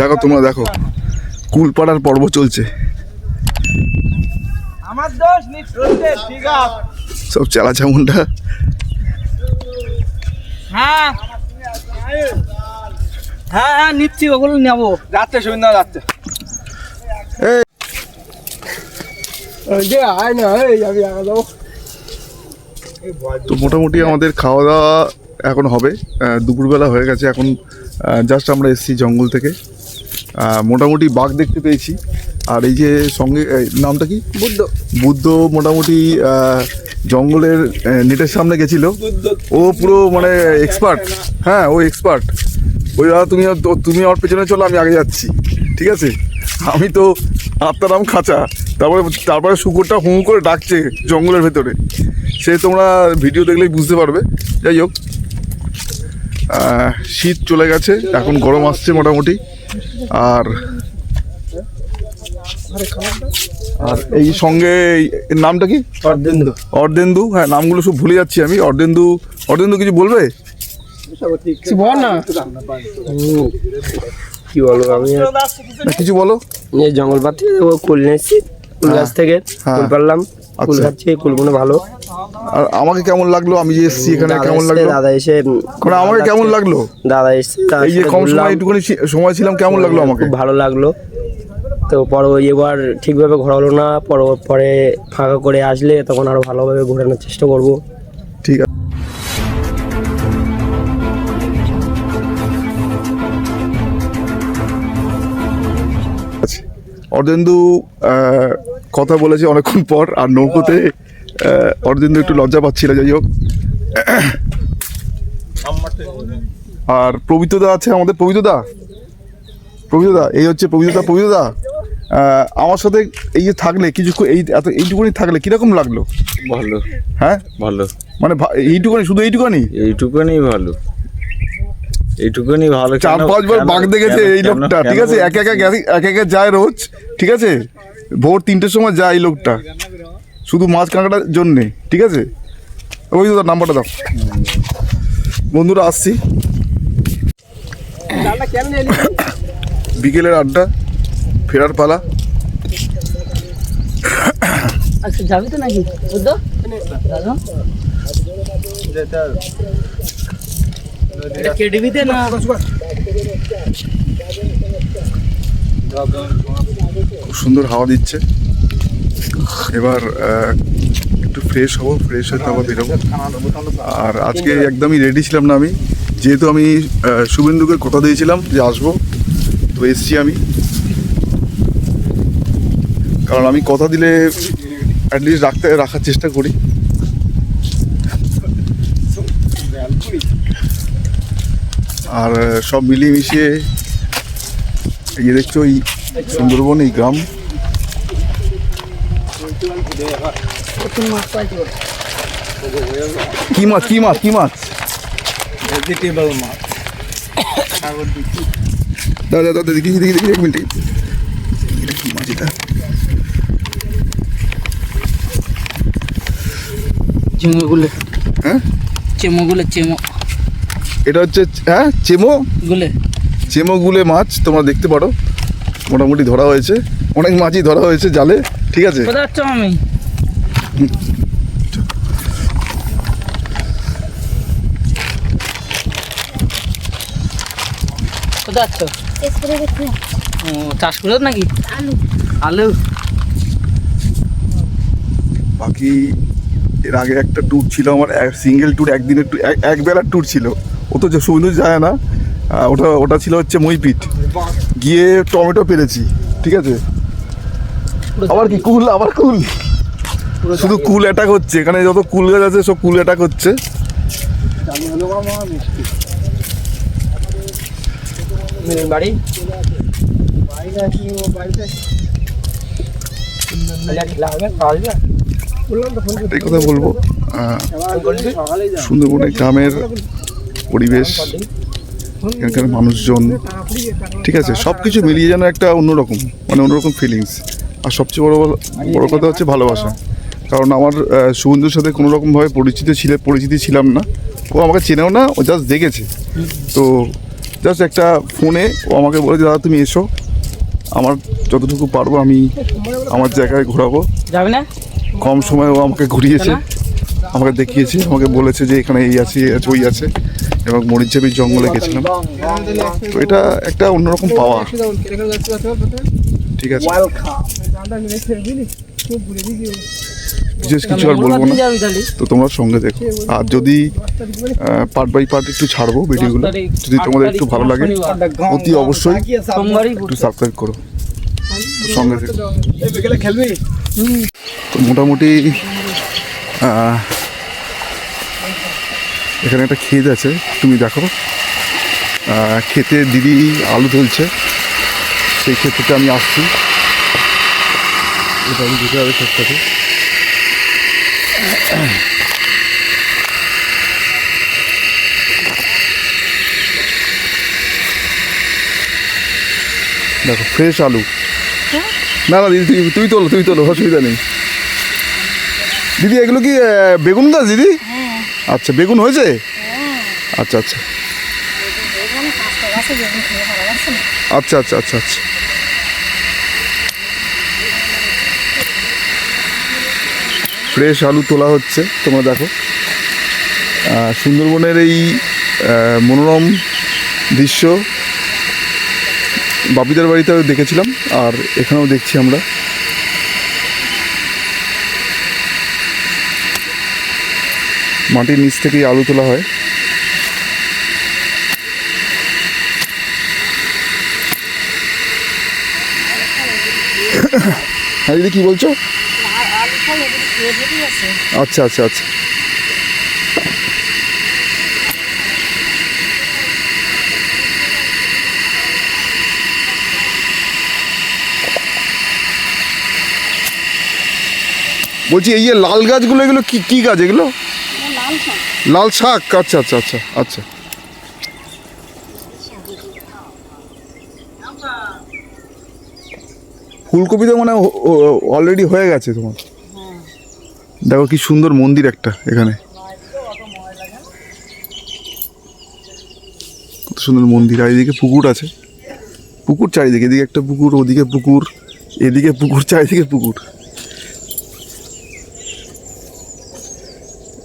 দেখো তোমরা দেখো। কুলপাড়ার পর্ব চলছে। আমার দোষ ঠিক সব চালা চামুন্ডা। হ্যাঁ। হ্যাঁ হ্যাঁ নিচ্ছি ওগুলো নেব। যাচ্ছে সুবিধা যাচ্ছে। এই। যে আয় না এই আমি আগে যাব তো মোটামুটি আমাদের খাওয়া দাওয়া এখন হবে। দুপুরবেলা হয়ে গেছে এখন জাস্ট আমরা এসেছি জঙ্গল থেকে। মোটামুটি বাঘ দেখতে পেয়েছি। আর এই যে সঙ্গে নামটা কি? বুদ্ধ। বুদ্ধ মোটামুটি জঙ্গলের নেটের সামনে গেছিল। ও পুরো মানে এক্সপার্ট হ্যাঁ ও এক্সপার্ট ওই দাদা তুমি তুমি আমার পেছনে চলো আমি আগে যাচ্ছি। ঠিক আছে? আমি তো আত্মারাম খাঁচা। তারপরে তারপরে শুকুরটা হুঁ করে ডাকছে জঙ্গলের ভেতরে। সে তোমরা ভিডিও দেখলেই বুঝতে পারবে। যাই হোক। শীত চলে গেছে এখন গরম আসছে মোটামুটি। আর আর এই সঙ্গে এর নামটা কি? অর্ধেন্দু। অর্ধেন্দু হ্যাঁ নামগুলো সব ভুলে যাচ্ছি আমি। অর্ধেন্দু অর্ধেন্দু কিছু বলবে? বল না। কি বলব আমি? কিছু বলো। এই জঙ্গল পাত থেকে ও কুল গাছ থেকে হ্যাঁ। পারলাম কুল আচ্ছা। কুলগুলো ভালো। আর আমাকে কেমন লাগল? আমি যে এসেছি এখানে কেমন লাগল? দাদা এসে মানে আমাকে কেমন লাগল? দাদা এসছে এই যে কম সময় একটুখানি সময় ছিলাম কেমন লাগল আমাকে? খুব ভালো লাগল। তো পরে এবার ঠিকভাবে ঘোরা হলো না পরে পরে ফাঁকা করে আসলে তখন আরও ভালোভাবে ঘোরানোর চেষ্টা করব। ঠিক আছে। আছে। অর্ধেন্দু কথা বলেছে অনেকক্ষণ পর আর নৌকোতে অর্ধেন্দু একটু লজ্জা পাচ্ছিল যাই হোক। আর প্রবিতদা আছে আমাদের? প্রবিতদা প্রবিতদা এই হচ্ছে প্রবিতদা প্রবিতদা আমার সাথে এই যে থাকলে কিছু এই এত এইটুকুনি থাকলে কীরকম লাগল? ভালো। হ্যাঁ? ভালো। মানে এইটুকুনি শুধু এইটুকুনি? এইটুকুনি ভালো। এইটুকুনি ভালো চার পাঁচবার বাঘ দেখেছে এই লোকটা ঠিক আছে? এক? একা এক একা যায় রোজ ঠিক আছে? ভোর তিনটের সময় যায় এই লোকটা। শুধু মাছ কাঁকড়ার জন্যে ঠিক আছে? ওই তো নাম্বারটা দাও। বন্ধুরা আসছি। বিকেলের আড্ডা ফেরার পালা। আচ্ছা যাবি তো নাকি? দাদা? খুব সুন্দর হাওয়া দিচ্ছে। এবার একটু ফ্রেশ হব ফ্রেশ হয়ে তারপর বেরোবো। আর আজকে একদমই রেডি ছিলাম না আমি। যেহেতু আমি শুভেন্দুকে কথা দিয়েছিলাম যে আসব, তো এসছি আমি। কারণ আমি কথা দিলে অ্যাটলিস্ট রাখতে, রাখার চেষ্টা করি। আর সব মিলিয়ে মিশিয়ে এই যে দেখছ এই সুন্দরবন এই গ্রাম। কি মাছ কি মাছ কি মাছ? ভেজিটেবল মাছ। দাদা দাদা দেখি দেখি দেখি এক মিনিট কি মাছ এটা? চেমোগুলো। হ্যাঁ? চেমোগুলো চেমো। এটা হচ্ছে হ্যাঁ চেমো? গুলে। চেমো গুলে মাছ তোমরা দেখতে পারো। মোটামুটি ধরা হয়েছে। অনেক মাছই ধরা হয়েছে জালে ঠিক আছে? আমি চাষ করে নাকি? আলু। আলু? বাকি এর আগে একটা ট্যুর ছিল আমার সিঙ্গেল ট্যুর একদিনের ট্যুর এক বেলার ট্যুর ছিল। ও তো যে সুন্দর যায় না ওটা ওটা ছিল হচ্ছে মইপিট। গিয়ে টমেটো পেরেছি ঠিক আছে? আবার কি কুল? আবার কুল? শুধু কুল অ্যাটাক হচ্ছে এখানে যত কুল গাছ আছে সব কুল অ্যাটাক হচ্ছে। বাড়ি? এই কথা বলব। আহ, সুন্দরবনের গ্রামের পরিবেশ এখানকার মানুষজন ঠিক আছে সব কিছু মিলিয়ে যেন একটা অন্যরকম মানে অন্যরকম ফিলিংস আর সবচেয়ে বড় বড়- কথা হচ্ছে ভালোবাসা। কারণ আমার সুবন্ধুর সাথে কোনো রকমভাবে পরিচিত ছিল পরিচিতি ছিলাম না। ও আমাকে চেনেও না ও জাস্ট দেখেছে। তো জাস্ট একটা ফোনে ও আমাকে বলেছে দাদা তুমি এসো। আমার যতটুকু পারব আমি আমার জায়গায় ঘোরাবো। যাবে না? কম সময় ও আমাকে ঘুরিয়েছে আমাকে দেখিয়েছে আমাকে বলেছে যে এখানে এই আছে এই আছে ওই আছে। এবং মরিচাবির জঙ্গলে গেছিলাম। তো এটা একটা অন্যরকম পাওয়া। ঠিক আছে। বিশেষ কিছু আর বলব না। তো তোমরা সঙ্গে দেখো। আর যদি পার্ট বাই পার্ট একটু ছাড়বো ভিডিওগুলো, যদি তোমাদের একটু ভালো লাগে, অতি অবশ্যই একটু সাবস্ক্রাইব করো। সঙ্গে দেখো। তো মোটামুটি এখানে একটা ক্ষেত আছে, তুমি দেখো। ক্ষেতে দিদি আলু তুলছে সেই ক্ষেত্রে আমি আসছি। এটা আমি যেতে হবে দেখো ফ্রেশ আলু। না না, দিদি, তুমি তোলো তুমি তোলো, অসুবিধা নেই। দিদি, এগুলো কি বেগুন গাছ, দিদি? আচ্ছা বেগুন হয়েছে? আচ্ছা আচ্ছা। আচ্ছা আচ্ছা আচ্ছা আচ্ছা। ফ্রেশ আলু তোলা হচ্ছে তোমরা দেখো। সুন্দরবনের এই মনোরম দৃশ্য বাপিদের বাড়িতেও দেখেছিলাম আর এখানেও দেখছি আমরা। মাটির নিচ থেকেই আলু তোলা হয়। হ্যাঁ দিদি কি বলছো? আচ্ছা আচ্ছা আচ্ছা। বলছি, এই যে লাল গাছগুলো, এগুলো কি কি গাছ এগুলো? লাল শাক? আচ্ছা আচ্ছা আচ্ছা আচ্ছা। ফুলকপি তো মানে অলরেডি হয়ে গেছে তোমার। দেখো কি সুন্দর মন্দির একটা এখানে। কত সুন্দর মন্দির, আর এদিকে পুকুর আছে। পুকুর চারিদিকে, এদিকে একটা পুকুর, ওদিকে পুকুর, এদিকে পুকুর, চারিদিকে পুকুর।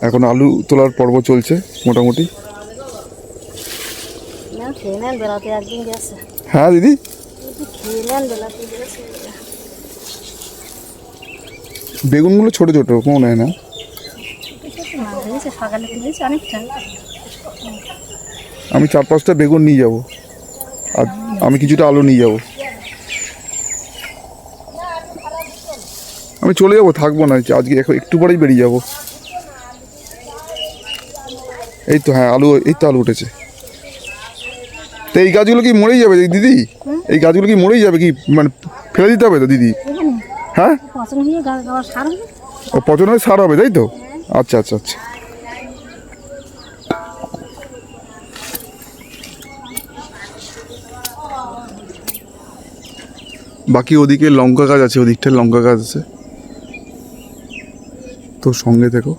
এখন আলু তোলার পর্ব চলছে মোটামুটি। হ্যাঁ দিদি? বেগুনগুলো ছোট ছোট মনে হয় না। আমি চার পাঁচটা বেগুন নিয়ে যাব আর আমি কিছুটা আলু নিয়ে যাব। আমি চলে যাব থাকব না আজকে এখন একটু পরেই বেরিয়ে যাব। এই তো হ্যাঁ আলু এই তো আলু উঠেছে। তো এই গাছগুলো কি মরেই যাবে দিদি? এই গাছগুলো কি মরেই যাবে কি? মানে ফেলে দিতে হবে তো দিদি? হ্যাঁ? হয়ে ও পচন হয়ে সার হবে তাই তো? আচ্ছা আচ্ছা আচ্ছা। বাকি ওদিকে লঙ্কা গাছ আছে ওদিকটায় লঙ্কা গাছ আছে। তো সঙ্গে থেকো।